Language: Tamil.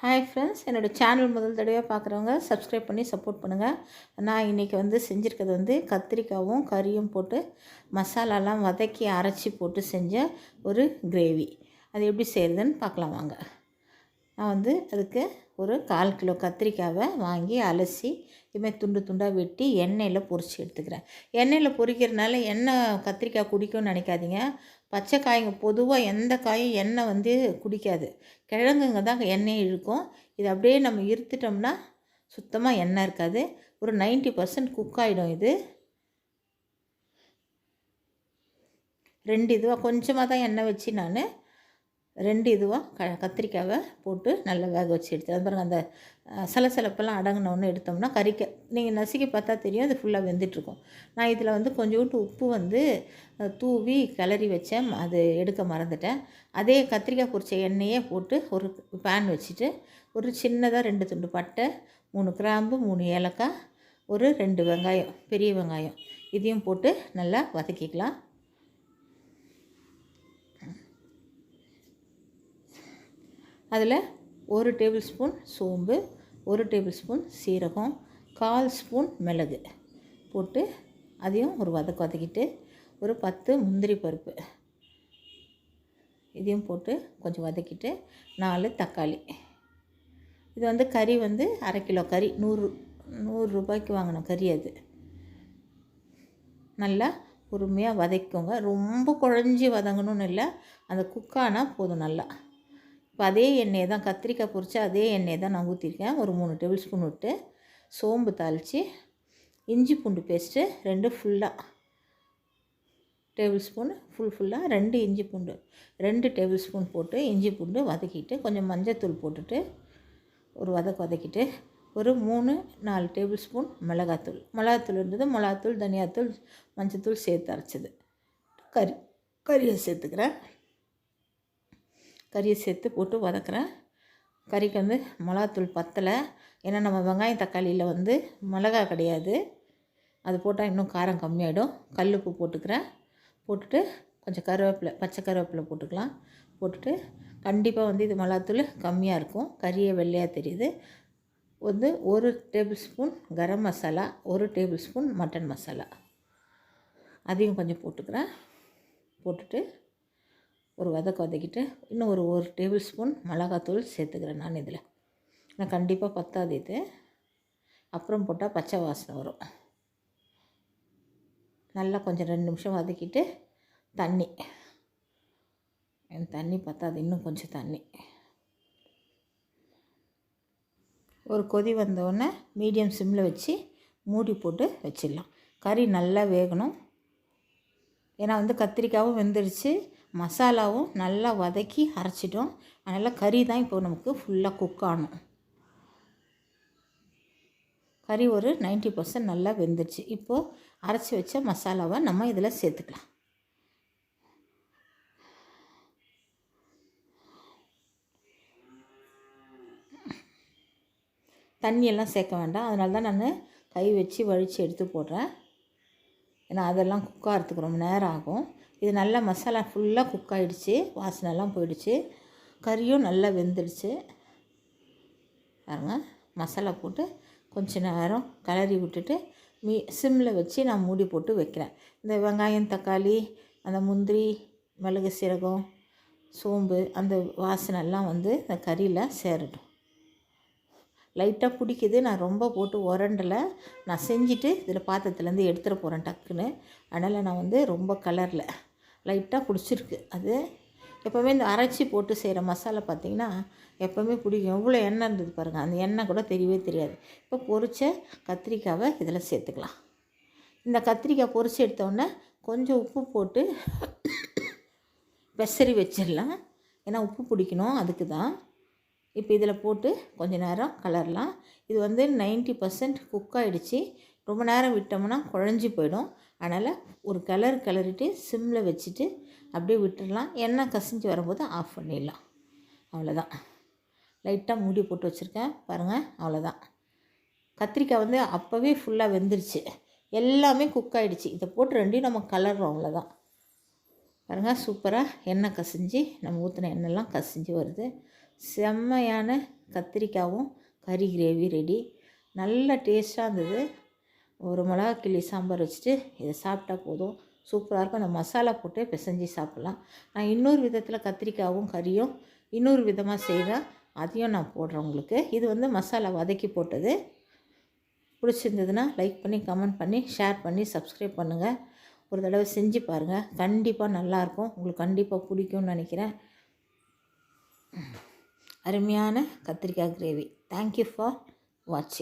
ஹாய் ஃப்ரெண்ட்ஸ் என்னோடய சேனல் முதல் தடவையாக பார்க்குறவங்க சப்ஸ்கிரைப் பண்ணி சப்போர்ட் பண்ணுங்கள் நான் இன்றைக்கி வந்து செஞ்சுருக்கிறது வந்து கத்திரிக்காவும் கறியும் போட்டு மசாலாலாம் வதக்கி அரைச்சி போட்டு செஞ்ச ஒரு கிரேவி அது எப்படி செய்கிறதுன்னு பார்க்கலாம் வாங்க. நான் வந்து அதுக்கு ஒரு கால் கிலோ கத்திரிக்காவை வாங்கி அலசி இதுமாதிரி துண்டு துண்டாக வெட்டி எண்ணெயில் பொரிச்சு எடுத்துக்கிறேன். எண்ணெயில் பொரிக்கிறதுனால எண்ணெய் கத்திரிக்காய் குடிக்கும்னு நினைக்காதீங்க. பச்சை காய்ங்க பொதுவாக எந்த காயும் எண்ணெய் வந்து குடிக்காது. கிழங்குங்க தான் எண்ணெய் இழுக்கும். இது அப்படியே நம்ம இருத்துட்டோம்னா சுத்தமாக எண்ணெய் இருக்காது. ஒரு நைன்ட்டி பர்சன்ட் குக் ஆகிடும் இது. ரெண்டு இதுவாக கொஞ்சமாக தான் எண்ணெய் வச்சு நான் ரெண்டு இதுவாக க கத்திரிக்காவை போட்டு நல்லா வேக வச்சு எடுத்து அது பாருங்கள் அந்த சலசலப்பெல்லாம் அடங்கினோன்னு எடுத்தோம்னா கறிக்க நீங்கள் நசுக்கி பார்த்தா தெரியும் அது ஃபுல்லாக வெந்துட்டுருக்கும். நான் இதில் வந்து கொஞ்சோண்டு உப்பு வந்து தூவி கிளறி வச்சேன் அது எடுக்க மறந்துட்டேன். அதே கத்திரிக்காய் பொரிச்ச எண்ணெயே போட்டு ஒரு பேன் வச்சுட்டு ஒரு சின்னதாக ரெண்டு துண்டு பட்டை மூணு கிராம்பு மூணு ஏலக்காய் ஒரு ரெண்டு வெங்காயம் பெரிய வெங்காயம். இதையும் போட்டு நல்லா வதக்கிக்கலாம். அதில் ஒரு டேபிள் ஸ்பூன் சோம்பு ஒரு டேபிள் ஸ்பூன் சீரகம் கால் ஸ்பூன் மிளகு போட்டு அதையும் ஒரு வதக்க வதக்கிட்டு ஒரு பத்து முந்திரி பருப்பு இதையும் போட்டு கொஞ்சம் வதக்கிட்டு நாலு தக்காளி. இது வந்து கறி வந்து அரை கிலோ கறி நூறு நூறு ரூபாய்க்கு வாங்கின கறி அது. நல்லா பொறுமையாக வதக்கிக்கோங்க. ரொம்ப குழஞ்சி வதங்கணும்னு இல்லை அந்த குக்கானால் போதும் நல்லா. இப்போ அதே எண்ணெயை தான் கத்திரிக்காய் பொரித்து அதே எண்ணெயை தான் நான் ஊற்றிருக்கேன் ஒரு மூணு டேபிள் ஸ்பூன் விட்டு சோம்பு தாளித்து இஞ்சி பூண்டு பேஸ்ட்டு ரெண்டு ஃபுல்லாக டேபிள் ஸ்பூன் ஃபுல் ஃபுல்லாக ரெண்டு இஞ்சி பூண்டு ரெண்டு டேபிள் ஸ்பூன் போட்டு இஞ்சி பூண்டு வதக்கிட்டு கொஞ்சம் மஞ்சத்தூள் போட்டுட்டு ஒரு வதக்கு வதக்கிட்டு ஒரு மூணு நாலு டேபிள் ஸ்பூன் மிளகாத்தூள். மிளகாத்தூள் இருந்தது மிளகாத்தூள் தனியாத்தூள் மஞ்சத்தூள் சேர்த்து அரைச்சது. கறி கறியை சேர்த்துக்கிறேன். கறியை சேர்த்து போட்டு வதக்குறேன். கறிக்கு வந்து மிளகாத்தூள் பத்தலை. ஏன்னா நம்ம வெங்காயம் தக்காளியில் வந்து மிளகா கிடையாது. அது போட்டால் இன்னும் காரம் கம்மியாகிடும் கல் உப்பு போட்டுக்கிறேன். போட்டுட்டு கொஞ்சம் கருவேப்பிலை பச்சை கருவேப்பிலை போட்டுக்கலாம். போட்டுட்டு கண்டிப்பாக வந்து இது மிளகாத்தூள் கம்மியாக இருக்கும். கறியை வெள்ளையாக தெரியுது. வந்து ஒரு டேபிள் ஸ்பூன் கரம் மசாலா ஒரு டேபிள் ஸ்பூன் மட்டன் மசாலா. அதையும் கொஞ்சம் போட்டுக்கிறேன். போட்டுட்டு ஒரு வதக்க வதக்கிட்டு இன்னும் ஒரு ஒரு டேபிள் ஸ்பூன் மிளகாத்தூள் சேர்த்துக்கிறேன் நான் இதில். நான் கண்டிப்பாக பத்தாது இது. அப்புறம் போட்டால் பச்சை வாசனை வரும். நல்லா கொஞ்சம் ரெண்டு நிமிஷம் வதக்கிட்டு தண்ணி. என் தண்ணி பத்தாது இன்னும் கொஞ்சம் தண்ணி. ஒரு கொதி வந்தோடனே மீடியம் சிம்மில் வச்சு மூடி போட்டு வச்சிடலாம். கறி நல்லா வேகணும். ஏன்னா வந்து கத்திரிக்காயும் வெந்துடுச்சு மசாலாவும் நல்லா வதக்கி அரைச்சிட்டோம். அதனால் கறி தான் இப்போ நமக்கு ஃபுல்லாக குக் ஆகணும். கறி ஒரு நைன்ட்டி பர்சன்ட் நல்லா வெந்துடுச்சு இப்போது அரைச்சி வச்ச மசாலாவை நம்ம இதில் சேர்த்துக்கலாம். தண்ணியெல்லாம் சேர்க்க வேண்டாம். அதனால தான் நான் கை வச்சு வழித்து எடுத்து போடுறேன். ஏன்னா அதெல்லாம் குக் ஆகிறதுக்கு ரொம்ப நேரம் ஆகும். இது நல்லா மசாலா ஃபுல்லாக குக் ஆகிடுச்சு வாசனைலாம் போயிடுச்சு. கறியும் நல்லா வெந்துடுச்சு. பாருங்க மசாலா போட்டு கொஞ்ச நேரம் கலரி விட்டுட்டு மீ சிம்மில் வச்சு நான் மூடி போட்டு வைக்கிறேன். இந்த வெங்காயம் தக்காளி அந்த முந்திரி மிளகு சீரகம் சோம்பு அந்த வாசனைலாம் வந்து இந்த கறியில் சேரட்டும். லைட்டாக பிடிக்குது. நான் ரொம்ப போட்டு உரண்டலை. நான் செஞ்சுட்டு இதில் பாத்திரத்துலேருந்து எடுத்துகிட்டு போகிறேன் டக்குன்னு. அதனால் நான் வந்து ரொம்ப கலரில். லைட்டாக பிடிச்சிருக்கு அது. எப்போவுமே இந்த அரைச்சி போட்டு செய்கிற மசாலா பார்த்திங்கன்னா எப்போவுமே பிடிக்கும். எவ்வளோ எண்ணெய் இருந்தது பாருங்கள் அந்த எண்ணெய் கூட தெரியவே தெரியாது. இப்போ பொரிச்ச கத்திரிக்காவை இதில் சேர்த்துக்கலாம். இந்த கத்திரிக்காய் பொரித்து எடுத்தோடனே கொஞ்சம் உப்பு போட்டு பெசரி வச்சிடலாம். ஏன்னா உப்பு பிடிக்கணும். அதுக்கு தான் இப்போ இதில் போட்டு கொஞ்சம் நேரம் கலரலாம். இது வந்து நைன்ட்டி பர்சன்ட் குக் ஆகிடுச்சி ரொம்ப நேரம் விட்டோம்னா குழஞ்சி போயிடும். அதனால் ஒரு கலர் கிளறிட்டு சிம்மில் வச்சுட்டு அப்படியே விட்டுடலாம் எண்ணெய் கசிஞ்சு வரும்போது ஆஃப் பண்ணிடலாம். அவ்வளோதான். லைட்டாக மூடி போட்டு வச்சுருக்கேன். பாருங்கள். அவ்வளோதான். கத்திரிக்காய் வந்து அப்போவே ஃபுல்லாக வெந்துருச்சு. எல்லாமே குக் ஆகிடுச்சு இதை போட்டு ரெண்டையும் நம்ம கலர்றோம். அவ்வளோதான். பாருங்கள். சூப்பராக எண்ணெய் கசிஞ்சு நம்ம ஊற்றின எண்ணெய்லாம் கசிஞ்சு வருது. செம்மையான கத்திரிக்காவும் கறி கிரேவி ரெடி நல்ல டேஸ்ட்டாக இருந்தது. ஒரு மிளகா கிள்ளி சாம்பார் வச்சுட்டு இதை சாப்பிட்டா போதும். சூப்பராக இருக்கும். அந்த மசாலா போட்டு பிசைஞ்சு சாப்பிட்லாம். நான் இன்னொரு விதத்தில் கத்திரிக்காவும் கறியும் இன்னொரு விதமாக செய்கிறேன் அதையும் நான் போடுறேன் உங்களுக்கு. இது வந்து மசாலா வதக்கி போட்டது. பிடிச்சிருந்ததுன்னா லைக் பண்ணி கமெண்ட் பண்ணி ஷேர் பண்ணி சப்ஸ்கிரைப் பண்ணுங்கள் ஒரு தடவை செஞ்சு பாருங்கள் கண்டிப்பாக நல்லாயிருக்கும் உங்களுக்கு கண்டிப்பாக பிடிக்கும்னு நினைக்கிறேன். அருமையான கத்திரிக்காய் கிரேவி. தேங்க்யூ ஃபார் வாட்சிங்